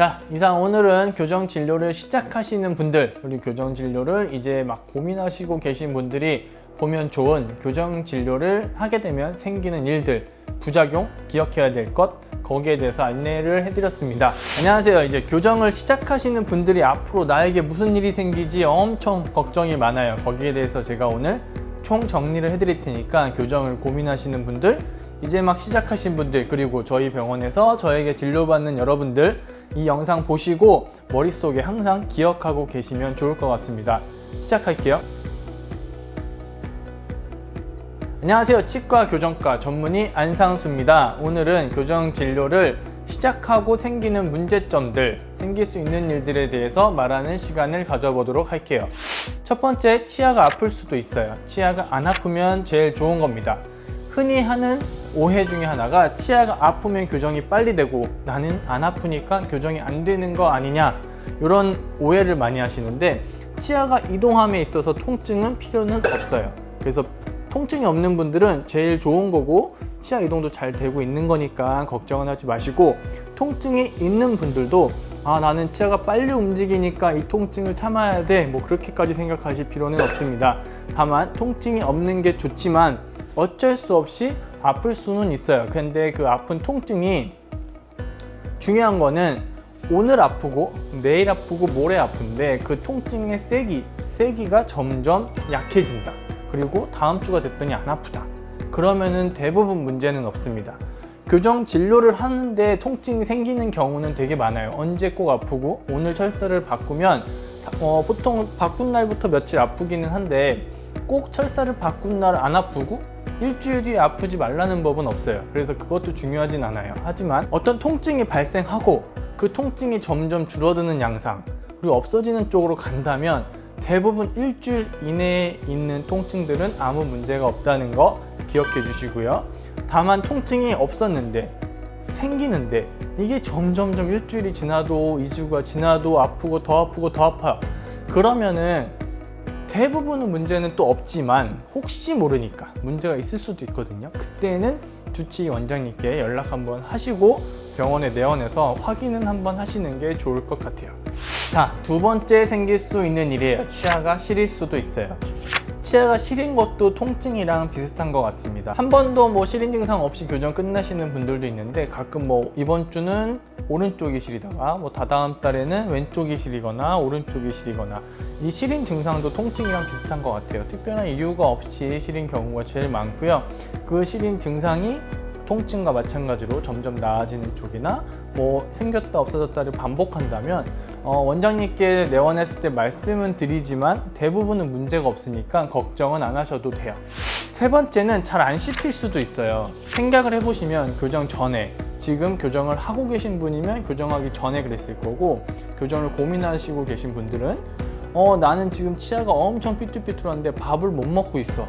자, 이상 오늘은 교정 진료를 시작하시는 분들, 그리고 교정 진료를 이제 막 고민하시고 계신 분들이 보면 좋은 교정 진료를 하게 되면 생기는 일들, 부작용, 기억해야 될 것, 거기에 대해서 안내를 해드렸습니다. 안녕하세요. 이제 교정을 시작하시는 분들이 앞으로 나에게 무슨 일이 생기지 엄청 걱정이 많아요. 거기에 대해서 제가 오늘 총 정리를 해드릴 테니까 교정을 고민하시는 분들, 이제 막 시작하신 분들 그리고 저희 병원에서 저에게 진료받는 여러분들 이 영상 보시고 머릿속에 항상 기억하고 계시면 좋을 것 같습니다. 시작할게요. 안녕하세요. 치과 교정과 전문의 안상수입니다. 오늘은 교정 진료를 시작하고 생기는 문제점들, 생길 수 있는 일들에 대해서 말하는 시간을 가져보도록 할게요. 첫 번째, 치아가 아플 수도 있어요. 치아가 안 아프면 제일 좋은 겁니다. 흔히 하는 오해 중에 하나가 치아가 아프면 교정이 빨리 되고 나는 안 아프니까 교정이 안 되는 거 아니냐 이런 오해를 많이 하시는데 치아가 이동함에 있어서 통증은 필요는 없어요. 그래서 통증이 없는 분들은 제일 좋은 거고 치아 이동도 잘 되고 있는 거니까 걱정은 하지 마시고 통증이 있는 분들도 아 나는 치아가 빨리 움직이니까 이 통증을 참아야 돼 뭐 그렇게까지 생각하실 필요는 없습니다. 다만 통증이 없는 게 좋지만 어쩔 수 없이 아플 수는 있어요. 근데 그 아픈 통증이 중요한 거는 오늘 아프고 내일 아프고 모레 아픈데 그 통증의 세기, 세기가 점점 약해진다. 그리고 다음 주가 됐더니 안 아프다. 그러면은 대부분 문제는 없습니다. 교정 진료를 하는데 통증이 생기는 경우는 되게 많아요. 언제 꼭 아프고 오늘 철사를 바꾸면 어, 보통 바꾼 날부터 며칠 아프기는 한데 꼭 철사를 바꾼 날 안 아프고 일주일 뒤에 아프지 말라는 법은 없어요. 그래서 그것도 중요하진 않아요. 하지만 어떤 통증이 발생하고 그 통증이 점점 줄어드는 양상 그리고 없어지는 쪽으로 간다면 대부분 일주일 이내에 있는 통증들은 아무 문제가 없다는 거 기억해 주시고요. 다만 통증이 없었는데 생기는데 이게 점점점 일주일이 지나도 2주가 지나도 아프고 더 아프고 더 아파요. 그러면은 대부분의 문제는 또 없지만 혹시 모르니까 문제가 있을 수도 있거든요. 그때는 주치의 원장님께 연락 한번 하시고 병원에 내원해서 확인은 한번 하시는 게 좋을 것 같아요. 자, 두 번째 생길 수 있는 일이에요. 치아가 시릴 수도 있어요. 치아가 시린 것도 통증이랑 비슷한 것 같습니다. 한 번도 뭐 시린 증상 없이 교정 끝나시는 분들도 있는데 가끔 뭐 이번 주는 오른쪽이 시리다가 뭐 다다음 달에는 왼쪽이 시리거나 오른쪽이 시리거나 이 시린 증상도 통증이랑 비슷한 것 같아요. 특별한 이유가 없이 시린 경우가 제일 많고요. 그 시린 증상이 통증과 마찬가지로 점점 나아지는 쪽이나 뭐 생겼다 없어졌다를 반복한다면 어, 원장님께 내원했을 때 말씀은 드리지만 대부분은 문제가 없으니까 걱정은 안 하셔도 돼요. 세 번째는 잘 안 씹힐 수도 있어요. 생각을 해보시면 교정 전에 지금 교정을 하고 계신 분이면 교정하기 전에 그랬을 거고 교정을 고민하시고 계신 분들은 어 나는 지금 치아가 엄청 삐뚤삐뚤한데 밥을 못 먹고 있어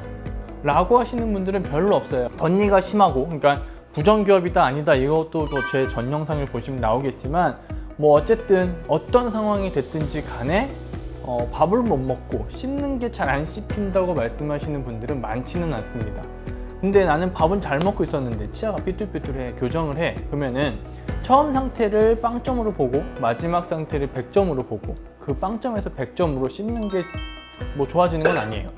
라고 하시는 분들은 별로 없어요. 덧니가 심하고, 그러니까 부정기업이다 아니다 이것도 또제전 영상을 보시면 나오겠지만 뭐 어쨌든 어떤 상황이 됐든지 간에 어, 밥을 못 먹고 씹는 게 잘 안 씹힌다고 말씀하시는 분들은 많지는 않습니다. 근데 나는 밥은 잘 먹고 있었는데 치아가 삐뚤삐뚤해 교정을 해 그러면은 처음 상태를 빵점으로 보고 마지막 상태를 100점으로 보고 그 빵점에서 100점으로 씹는 게 뭐 좋아지는 건 아니에요.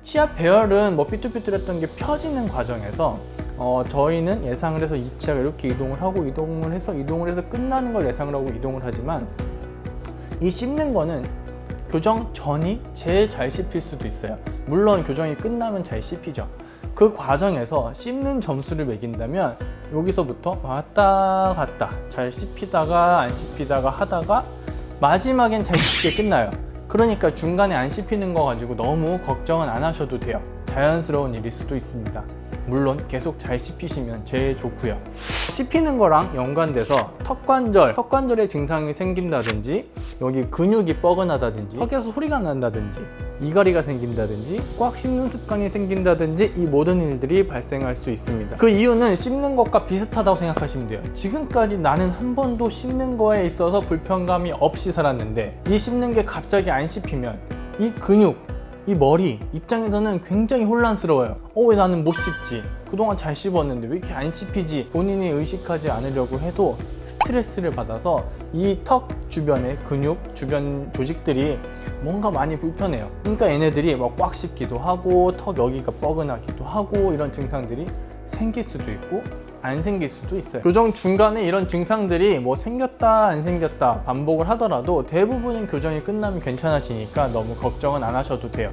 치아 배열은 뭐 삐뚤삐뚤했던 게 펴지는 과정에서 어, 저희는 예상을 해서 이 치아가 이렇게 이동을 하고 이동을 해서 이동을 해서 끝나는 걸 예상을 하고 이동을 하지만 이 씹는 거는 교정 전이 제일 잘 씹힐 수도 있어요. 물론 교정이 끝나면 잘 씹히죠. 그 과정에서 씹는 점수를 매긴다면 여기서부터 왔다 갔다 잘 씹히다가 안 씹히다가 하다가 마지막엔 잘 씹게 끝나요. 그러니까 중간에 안 씹히는 거 가지고 너무 걱정은 안 하셔도 돼요. 자연스러운 일일 수도 있습니다. 물론 계속 잘 씹히시면 제일 좋고요. 씹히는 거랑 연관돼서 턱관절, 턱관절에 증상이 생긴다든지 여기 근육이 뻐근하다든지 턱에서 소리가 난다든지 이갈이가 생긴다든지 꽉 씹는 습관이 생긴다든지 이 모든 일들이 발생할 수 있습니다. 그 이유는 씹는 것과 비슷하다고 생각하시면 돼요. 지금까지 나는 한 번도 씹는 거에 있어서 불편감이 없이 살았는데 이 씹는 게 갑자기 안 씹히면 이 근육 이 머리 입장에서는 굉장히 혼란스러워요. 어, 왜 나는 못 씹지? 그동안 잘 씹었는데 왜 이렇게 안 씹히지? 본인이 의식하지 않으려고 해도 스트레스를 받아서 이 턱 주변의 근육, 주변 조직들이 뭔가 많이 불편해요. 그러니까 얘네들이 막 꽉 씹기도 하고 턱 여기가 뻐근하기도 하고 이런 증상들이 생길 수도 있고 안 생길 수도 있어요. 교정 중간에 이런 증상들이 뭐 생겼다 안 생겼다 반복을 하더라도 대부분은 교정이 끝나면 괜찮아지니까 너무 걱정은 안 하셔도 돼요.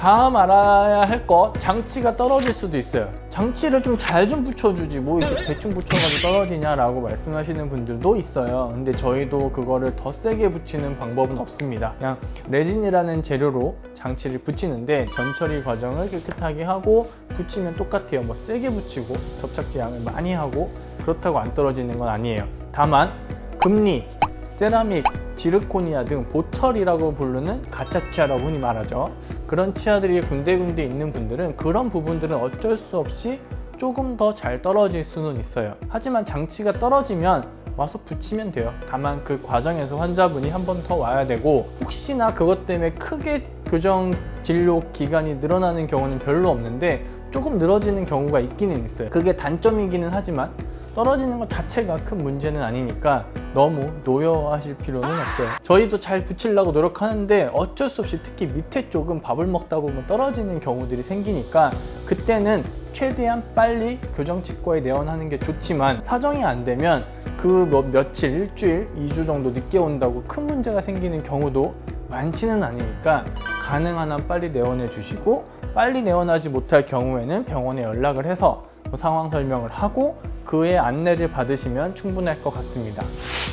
다음 알아야 할 거 장치가 떨어질 수도 있어요. 장치를 좀잘좀 붙여주지 뭐 이렇게 대충 붙여가지고 떨어지냐라고 말씀하시는 분들도 있어요. 근데 저희도 그거를 더 세게 붙이는 방법은 없습니다. 그냥 레진이라는 재료로 장치를 붙이는데 전처리 과정을 깨끗하게 하고 붙이면 똑같아요. 뭐 세게 붙이고 접착제 양을 많이 하고 그렇다고 안 떨어지는 건 아니에요. 다만 금리, 세라믹, 지르코니아 등 보철이라고 부르는 가짜 치아라고 흔히 말하죠. 그런 치아들이 군데군데 있는 분들은 그런 부분들은 어쩔 수 없이 조금 더 잘 떨어질 수는 있어요. 하지만 장치가 떨어지면 와서 붙이면 돼요. 다만 그 과정에서 환자분이 한 번 더 와야 되고 혹시나 그것 때문에 크게 교정 진료 기간이 늘어나는 경우는 별로 없는데 조금 늘어지는 경우가 있기는 있어요. 그게 단점이기는 하지만 떨어지는 것 자체가 큰 문제는 아니니까 너무 노여하실 필요는 없어요. 저희도 잘 붙이려고 노력하는데 어쩔 수 없이 특히 밑에 쪽은 밥을 먹다 보면 떨어지는 경우들이 생기니까 그때는 최대한 빨리 교정 치과에 내원하는 게 좋지만 사정이 안 되면 그 뭐 며칠, 일주일, 2주 정도 늦게 온다고 큰 문제가 생기는 경우도 많지는 않으니까 가능한 한 빨리 내원해 주시고 빨리 내원하지 못할 경우에는 병원에 연락을 해서 뭐 상황 설명을 하고 그의 안내를 받으시면 충분할 것 같습니다.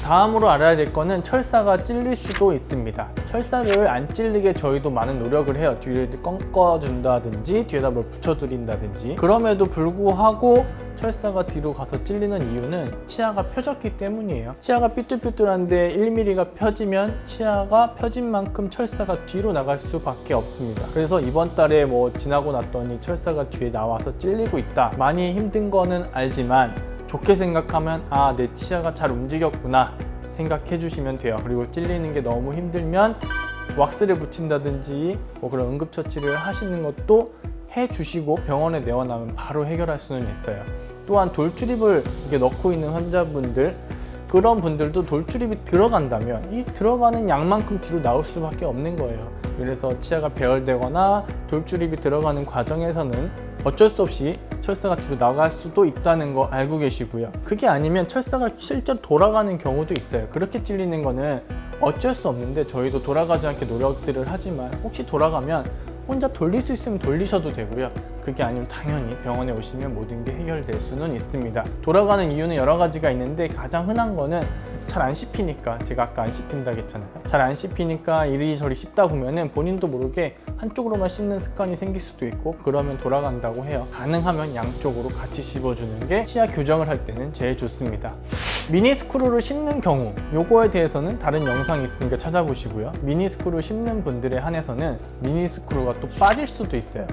다음으로 알아야 될 거는 철사가 찔릴 수도 있습니다. 철사를 안 찔리게 저희도 많은 노력을 해요. 뒤를 꺾어준다든지 뒤에다 뭘 붙여드린다든지 그럼에도 불구하고 철사가 뒤로 가서 찔리는 이유는 치아가 펴졌기 때문이에요. 치아가 삐뚤삐뚤한데 1mm가 펴지면 치아가 펴진 만큼 철사가 뒤로 나갈 수밖에 없습니다. 그래서 이번 달에 뭐 지나고 났더니 철사가 뒤에 나와서 찔리고 있다. 많이 힘든 거는 알지만 좋게 생각하면 아, 내 치아가 잘 움직였구나 생각해 주시면 돼요. 그리고 찔리는 게 너무 힘들면 왁스를 붙인다든지 뭐 그런 응급처치를 하시는 것도 해 주시고 병원에 내원하면 바로 해결할 수는 있어요. 또한 돌출입을 넣고 있는 환자분들 그런 분들도 돌출입이 들어간다면 이 들어가는 양만큼 뒤로 나올 수밖에 없는 거예요. 그래서 치아가 배열되거나 돌출입이 들어가는 과정에서는 어쩔 수 없이 철사가 뒤로 나갈 수도 있다는 거 알고 계시고요. 그게 아니면 철사가 실제로 돌아가는 경우도 있어요. 그렇게 찔리는 거는 어쩔 수 없는데 저희도 돌아가지 않게 노력들을 하지만 혹시 돌아가면 혼자 돌릴 수 있으면 돌리셔도 되고요. 그게 아니면 당연히 병원에 오시면 모든 게 해결될 수는 있습니다. 돌아가는 이유는 여러 가지가 있는데 가장 흔한 거는 잘 안 씹히니까 제가 아까 안 씹힌다 했잖아요. 잘 안 씹히니까 이리저리 씹다 보면은 본인도 모르게 한쪽으로만 씹는 습관이 생길 수도 있고 그러면 돌아간다고 해요. 가능하면 양쪽으로 같이 씹어주는 게 치아 교정을 할 때는 제일 좋습니다. 미니 스크루를 씹는 경우 요거에 대해서는 다른 영상이 있으니까 찾아보시고요. 미니 스크루 씹는 분들에 한해서는 미니 스크루가 또 빠질 수도 있어요.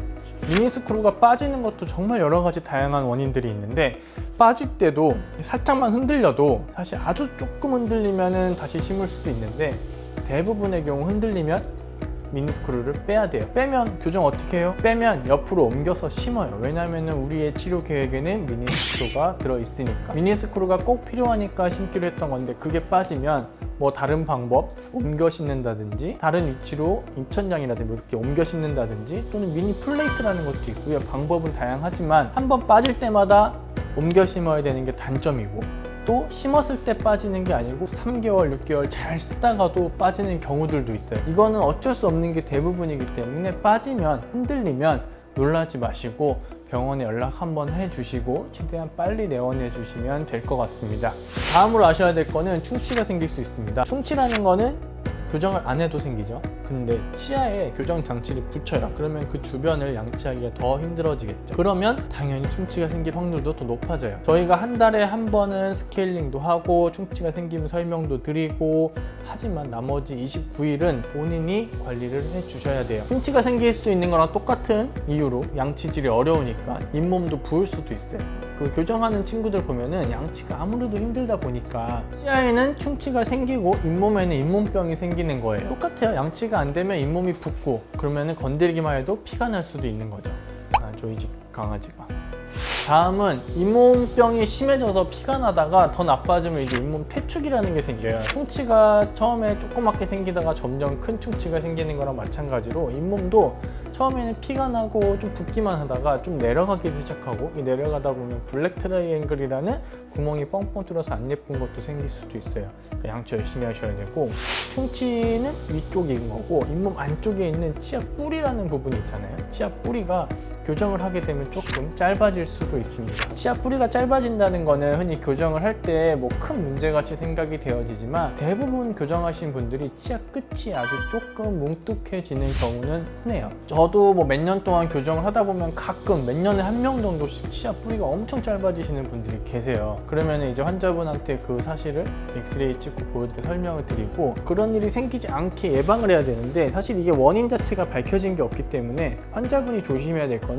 미니 스크루가 빠지는 것도 정말 여러 가지 다양한 원인들이 있는데 빠질 때도 살짝만 흔들려도 사실 아주 조금 흔들리면은 다시 심을 수도 있는데 대부분의 경우 흔들리면 미니스크루를 빼야 돼요. 빼면 교정 어떻게 해요? 빼면 옆으로 옮겨서 심어요. 왜냐하면 우리의 치료 계획에는 미니스크루가 들어있으니까. 미니스크루가 꼭 필요하니까 심기로 했던 건데 그게 빠지면 뭐 다른 방법 옮겨 심는다든지 다른 위치로 입천장이라든지 뭐 이렇게 옮겨 심는다든지 또는 미니 플레이트라는 것도 있고요. 방법은 다양하지만 한 번 빠질 때마다 옮겨 심어야 되는 게 단점이고 또 심었을 때 빠지는 게 아니고 3개월, 6개월 잘 쓰다가도 빠지는 경우들도 있어요. 이거는 어쩔 수 없는 게 대부분이기 때문에 빠지면 흔들리면 놀라지 마시고 병원에 연락 한번 해주시고 최대한 빨리 내원해 주시면 될 것 같습니다. 다음으로 아셔야 될 거는 충치가 생길 수 있습니다. 충치라는 거는 교정을 안 해도 생기죠. 근데 치아에 교정 장치를 붙여요. 그러면 그 주변을 양치하기가 더 힘들어지겠죠. 그러면 당연히 충치가 생길 확률도 더 높아져요. 저희가 한 달에 한 번은 스케일링도 하고 충치가 생기면 설명도 드리고 하지만 나머지 29일은 본인이 관리를 해 주셔야 돼요. 충치가 생길 수 있는 거랑 똑같은 이유로 양치질이 어려우니까 잇몸도 부을 수도 있어요. 그 교정하는 친구들 보면은 양치가 아무래도 힘들다 보니까 치아에는 충치가 생기고 잇몸에는 잇몸병이 생기는 거예요. 똑같아요. 양치가 안 되면 잇몸이 붓고 그러면은 건드리기만 해도 피가 날 수도 있는 거죠. 아, 저희 집 강아지가. 다음은 잇몸병이 심해져서 피가 나다가 더 나빠지면 이제 잇몸 퇴축이라는 게 생겨요. 충치가 처음에 조그맣게 생기다가 점점 큰 충치가 생기는 거랑 마찬가지로 잇몸도 처음에는 피가 나고 좀 붓기만 하다가 좀 내려가기 시작하고 이 내려가다 보면 블랙 트라이앵글이라는 구멍이 뻥뻥 뚫어서 안 예쁜 것도 생길 수도 있어요. 그러니까 양치 열심히 하셔야 되고 충치는 위쪽인 거고 잇몸 안쪽에 있는 치아 뿌리라는 부분이 있잖아요. 치아 뿌리가 교정을 하게 되면 조금 짧아질 수도 있습니다. 치아 뿌리가 짧아진다는 거는 흔히 교정을 할 때 뭐 큰 문제같이 생각이 되어지지만 대부분 교정하신 분들이 치아 끝이 아주 조금 뭉툭해지는 경우는 흔해요. 저도 뭐 몇 년 동안 교정을 하다 보면 가끔 몇 년에 한 명 정도씩 치아 뿌리가 엄청 짧아지시는 분들이 계세요. 그러면 이제 환자분한테 그 사실을 엑스레이 찍고 보여드려 설명을 드리고 그런 일이 생기지 않게 예방을 해야 되는데 사실 이게 원인 자체가 밝혀진 게 없기 때문에 환자분이 조심해야 될 거는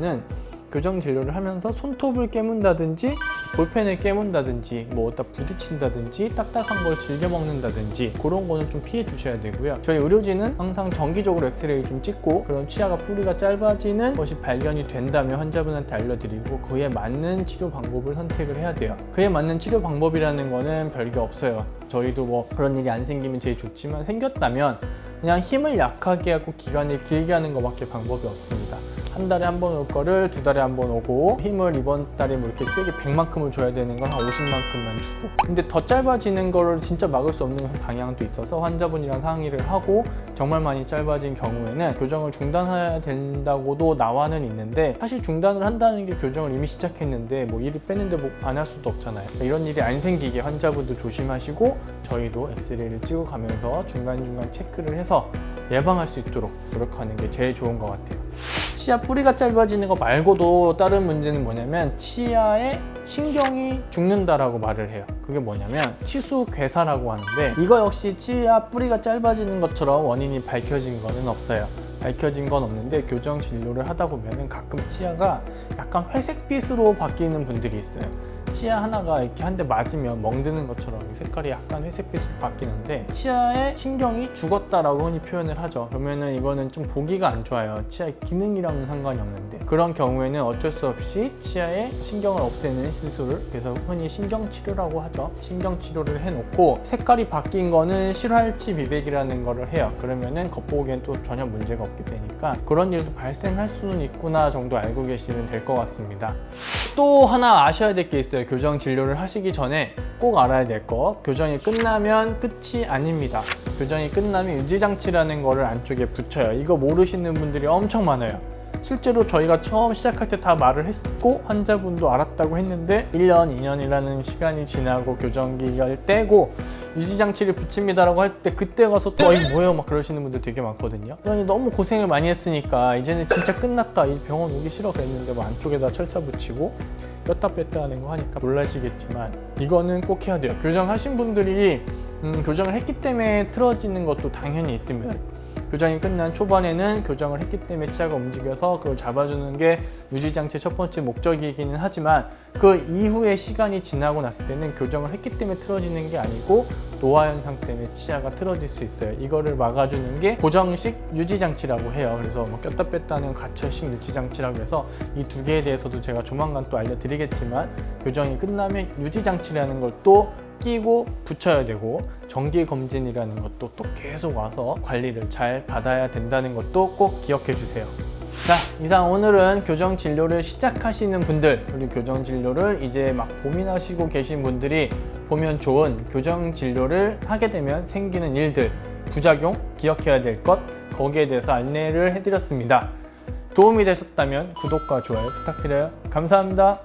교정 진료를 하면서 손톱을 깨문다든지 볼펜을 깨문다든지 뭐 어디다 부딪힌다든지 딱딱한 걸 즐겨 먹는다든지 그런 거는 좀 피해 주셔야 되고요. 저희 의료진은 항상 정기적으로 엑스레이 좀 찍고 그런 치아가 뿌리가 짧아지는 것이 발견이 된다면 환자분한테 알려드리고 그에 맞는 치료 방법을 선택을 해야 돼요. 그에 맞는 치료 방법이라는 거는 별게 없어요. 저희도 뭐 그런 일이 안 생기면 제일 좋지만 생겼다면 그냥 힘을 약하게 하고 기간을 길게 하는 것밖에 방법이 없습니다. 한 달에 한 번 올 거를 두 달에 한 번 오고 힘을 이번 달에 뭐 이렇게 세게 100만큼을 줘야 되는 건 한 50만큼만 주고. 근데 더 짧아지는 거를 진짜 막을 수 없는 방향도 있어서 환자분이랑 상의를 하고 정말 많이 짧아진 경우에는 교정을 중단해야 된다고도 나와는 있는데 사실 중단을 한다는 게 교정을 이미 시작했는데 뭐 일을 빼는데 뭐 안 할 수도 없잖아요. 그러니까 이런 일이 안 생기게 환자분도 조심하시고 저희도 엑스레이를 찍어 가면서 중간중간 체크를 해서 예방할 수 있도록 노력하는 게 제일 좋은 것 같아요 치아 뿌리가 짧아지는 거 말고도 다른 문제는 뭐냐면 치아의 신경이 죽는다라고 말을 해요. 그게 뭐냐면 치수 괴사라고 하는데 이거 역시 치아 뿌리가 짧아지는 것처럼 원인이 밝혀진 거는 없어요. 밝혀진 건 없는데 교정 진료를 하다 보면은 가끔 치아가 약간 회색빛으로 바뀌는 분들이 있어요. 치아 하나가 이렇게 한 대 맞으면 멍드는 것처럼 색깔이 약간 회색빛으로 바뀌는데 치아의 신경이 죽었다라고 흔히 표현을 하죠. 그러면은 이거는 좀 보기가 안 좋아요. 치아의 기능이랑은 상관이 없는데 그런 경우에는 어쩔 수 없이 치아의 신경을 없애는 시술을 그래서 흔히 신경 치료라고 하죠. 신경 치료를 해놓고 색깔이 바뀐 거는 실활치 미백이라는 거를 해요. 그러면은 겉보기엔 또 전혀 문제가 없게 되니까 그런 일도 발생할 수는 있구나 정도 알고 계시면 될 것 같습니다. 또 하나 아셔야 될 게 있어요. 교정 진료를 하시기 전에 꼭 알아야 될 거. 교정이 끝나면 끝이 아닙니다. 교정이 끝나면 유지장치라는 거를 안쪽에 붙여요. 이거 모르시는 분들이 엄청 많아요. 실제로 저희가 처음 시작할 때 다 말을 했고 환자분도 알았다고 했는데 1년, 2년이라는 시간이 지나고 교정기를 떼고 유지장치를 붙입니다라고 할 때 그때 가서 또 이거 뭐예요? 막 그러시는 분들 되게 많거든요. 그러니 너무 고생을 많이 했으니까 이제는 진짜 끝났다. 이 병원 오기 싫어 그랬는데 뭐 안쪽에다 철사 붙이고 꼈다 뺐다 하는 거 하니까 놀라시겠지만 이거는 꼭 해야 돼요. 교정하신 분들이 음, 교정을 했기 때문에 틀어지는 것도 당연히 있습니다. 교정이 끝난 초반에는 교정을 했기 때문에 치아가 움직여서 그걸 잡아주는 게 유지장치의 첫 번째 목적이기는 하지만 그 이후의 시간이 지나고 났을 때는 교정을 했기 때문에 틀어지는 게 아니고 노화 현상 때문에 치아가 틀어질 수 있어요. 이거를 막아주는 게 고정식 유지장치라고 해요. 그래서 뭐 꼈다 뺐다 하는 가처식 유지장치라고 해서 이 두 개에 대해서도 제가 조만간 또 알려드리겠지만 교정이 끝나면 유지장치라는 걸또 끼고 붙여야 되고 정기 검진이라는 것도 또 계속 와서 관리를 잘 받아야 된다는 것도 꼭 기억해 주세요. 자, 이상 오늘은 교정 진료를 시작하시는 분들, 그리고 교정 진료를 이제 막 고민하시고 계신 분들이 보면 좋은 교정 진료를 하게 되면 생기는 일들, 부작용, 기억해야 될 것, 거기에 대해서 안내를 해드렸습니다. 도움이 되셨다면 구독과 좋아요 부탁드려요. 감사합니다.